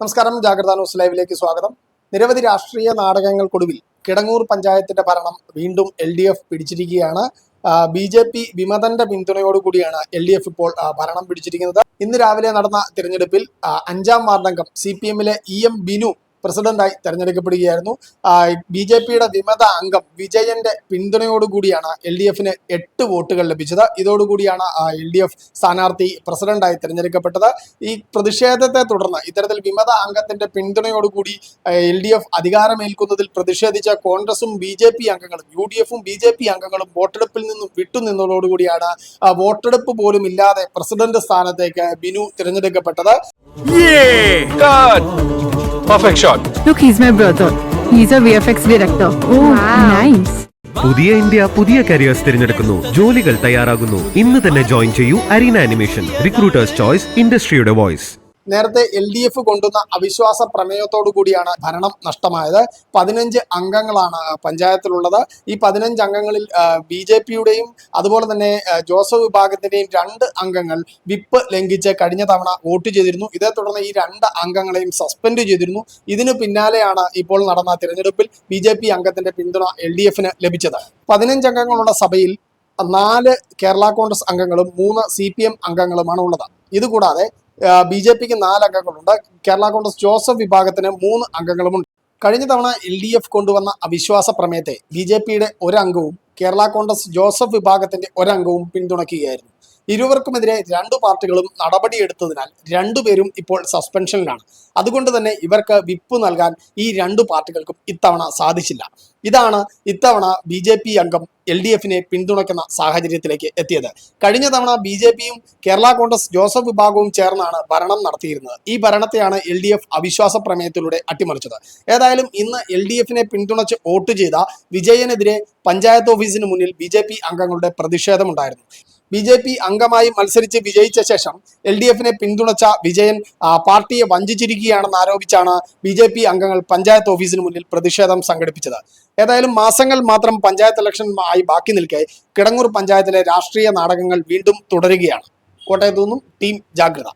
നമസ്കാരം ജാഗ്രത ന്യൂസ് ലൈവിലേക്ക് സ്വാഗതം. നിരവധി രാഷ്ട്രീയ നാടകങ്ങൾക്കൊടുവിൽ കിടങ്ങൂർ പഞ്ചായത്തിന്റെ ഭരണം വീണ്ടും എൽ ഡി എഫ് പിടിച്ചിരിക്കുകയാണ്. ബി ജെ പി വിമതന്റെ പിന്തുണയോടുകൂടിയാണ് എൽ ഡി എഫ് ഇപ്പോൾ ഭരണം പിടിച്ചിരിക്കുന്നത്. ഇന്ന് രാവിലെ നടന്ന തിരഞ്ഞെടുപ്പിൽ അഞ്ചാം വാർഡംഗം സി പി എമ്മിലെ ഇ എം ബിനു പ്രസിഡന്റായി തെരഞ്ഞെടുക്കപ്പെടുകയായിരുന്നു. ബി ജെ പിയുടെ വിമത അംഗം വിജയന്റെ പിന്തുണയോടുകൂടിയാണ് എൽ ഡി എഫിന് എട്ട് വോട്ടുകൾ ലഭിച്ചത്. ഇതോടുകൂടിയാണ് എൽ ഡി എഫ് സ്ഥാനാർത്ഥി പ്രസിഡന്റായി തെരഞ്ഞെടുക്കപ്പെട്ടത്. ഈ പ്രതിഷേധത്തെ തുടർന്ന് ഇത്തരത്തിൽ വിമത അംഗത്തിന്റെ പിന്തുണയോടുകൂടി എൽ ഡി എഫ് അധികാരമേൽക്കുന്നതിൽ പ്രതിഷേധിച്ച കോൺഗ്രസും ബി ജെ പി അംഗങ്ങളും യു ഡി എഫും ബി ജെ പി അംഗങ്ങളും വോട്ടെടുപ്പിൽ നിന്നും വിട്ടുനിന്നതോടുകൂടിയാണ് വോട്ടെടുപ്പ് പോലും ഇല്ലാതെ പ്രസിഡന്റ് സ്ഥാനത്തേക്ക് ബിനു തിരഞ്ഞെടുക്കപ്പെട്ടത്. Yeah! Shot look he's my brother he's a VFX director oh director. Oh, പുതിയ ഇന്ത്യ പുതിയ കരിയേഴ്സ് തിരഞ്ഞെടുക്കുന്നു. ജോലികൾ തയ്യാറാകുന്നു. ഇന്ന് തന്നെ ജോയിൻ ചെയ്യൂ അരീന അനിമേഷൻ റിക്രൂട്ടേഴ്സ് ചോയ്സ് ഇൻഡസ്ട്രിയുടെ വോയിസ് നേരത്തെ എൽ ഡി എഫ് കൊണ്ടുവന്ന അവിശ്വാസ പ്രമേയത്തോടു കൂടിയാണ് ഭരണം നഷ്ടമായത്. പതിനഞ്ച് അംഗങ്ങളാണ് പഞ്ചായത്തിലുള്ളത്. ഈ പതിനഞ്ച് അംഗങ്ങളിൽ ബി ജെ പിയുടെയും അതുപോലെ തന്നെ ജോസഫ് വിഭാഗത്തിന്റെയും രണ്ട് അംഗങ്ങൾ വിപ്പ് ലംഘിച്ച് കഴിഞ്ഞ തവണ വോട്ട് ചെയ്തിരുന്നു. ഇതേ തുടർന്ന് ഈ രണ്ട് അംഗങ്ങളെയും സസ്പെൻഡ് ചെയ്തിരുന്നു. ഇതിനു പിന്നാലെയാണ് ഇപ്പോൾ നടന്ന തിരഞ്ഞെടുപ്പിൽ ബി ജെ പി അംഗത്തിന്റെ പിന്തുണ എൽ ഡി എഫിന് ലഭിച്ചത്. പതിനഞ്ച് അംഗങ്ങളുള്ള സഭയിൽ നാല് കേരള കോൺഗ്രസ് അംഗങ്ങളും മൂന്ന് സി പി എം അംഗങ്ങളുമാണ് ഉള്ളത്. ഇതുകൂടാതെ ബി ജെ പിക്ക് നാല് അംഗങ്ങളുണ്ട്. കേരള കോൺഗ്രസ് ജോസഫ് വിഭാഗത്തിന് മൂന്ന് അംഗങ്ങളുമുണ്ട്. കഴിഞ്ഞ തവണ എൽ ഡി എഫ് കൊണ്ടുവന്ന അവിശ്വാസ പ്രമേയത്തെ ബി ജെ പിയുടെ ഒരംഗവും കേരള കോൺഗ്രസ് ജോസഫ് വിഭാഗത്തിന്റെ ഒരംഗവും പിന്തുണയ്ക്കുകയായിരുന്നു. ഇരുവർക്കുമെതിരെ രണ്ടു പാർട്ടികളും നടപടിയെടുത്തതിനാൽ രണ്ടുപേരും ഇപ്പോൾ സസ്പെൻഷനിലാണ് അതുകൊണ്ട് തന്നെ ഇവർക്ക് വിപ്പ് നൽകാൻ ഈ രണ്ടു പാർട്ടികൾക്കും ഇത്തവണ സാധിച്ചില്ല. ഇതാണ് ഇത്തവണ ബി ജെ പി അംഗം എൽ ഡി എഫിനെ പിന്തുണയ്ക്കുന്ന സാഹചര്യത്തിലേക്ക് എത്തിയത്. കഴിഞ്ഞ തവണ ബി ജെ പിയും കേരള കോൺഗ്രസ് ജോസഫ് വിഭാഗവും ചേർന്നാണ് ഭരണം നടത്തിയിരുന്നത്. ഈ ഭരണത്തെയാണ് എൽ ഡി എഫ് അവിശ്വാസ പ്രമേയത്തിലൂടെ അട്ടിമറിച്ചത്. ഏതായാലും ഇന്ന് എൽ ഡി എഫിനെ പിന്തുണച്ച് വോട്ട് ചെയ്ത വിജയനെതിരെ പഞ്ചായത്ത് ഓഫീസിന് മുന്നിൽ ബി ജെ പി അംഗങ്ങളുടെ പ്രതിഷേധമുണ്ടായിരുന്നു. ബി ജെ പി അംഗമായി മത്സരിച്ച് വിജയിച്ച ശേഷം എൽ ഡി എഫിനെ പിന്തുണച്ച വിജയൻ പാർട്ടിയെ വഞ്ചിച്ചിരിക്കുകയാണെന്ന് ആരോപിച്ചാണ് ബി ജെ പി അംഗങ്ങൾ പഞ്ചായത്ത് ഓഫീസിന് മുന്നിൽ പ്രതിഷേധം സംഘടിപ്പിച്ചത്. ഏതായാലും മാസങ്ങൾ മാത്രം പഞ്ചായത്ത് ഇലക്ഷൻ ആയി ബാക്കി നിൽക്കെ കിടങ്ങൂർ പഞ്ചായത്തിലെ രാഷ്ട്രീയ നാടകങ്ങൾ വീണ്ടും തുടരുകയാണ്. കോട്ടയത്തു നിന്നും ടീം ജാഗ്രത.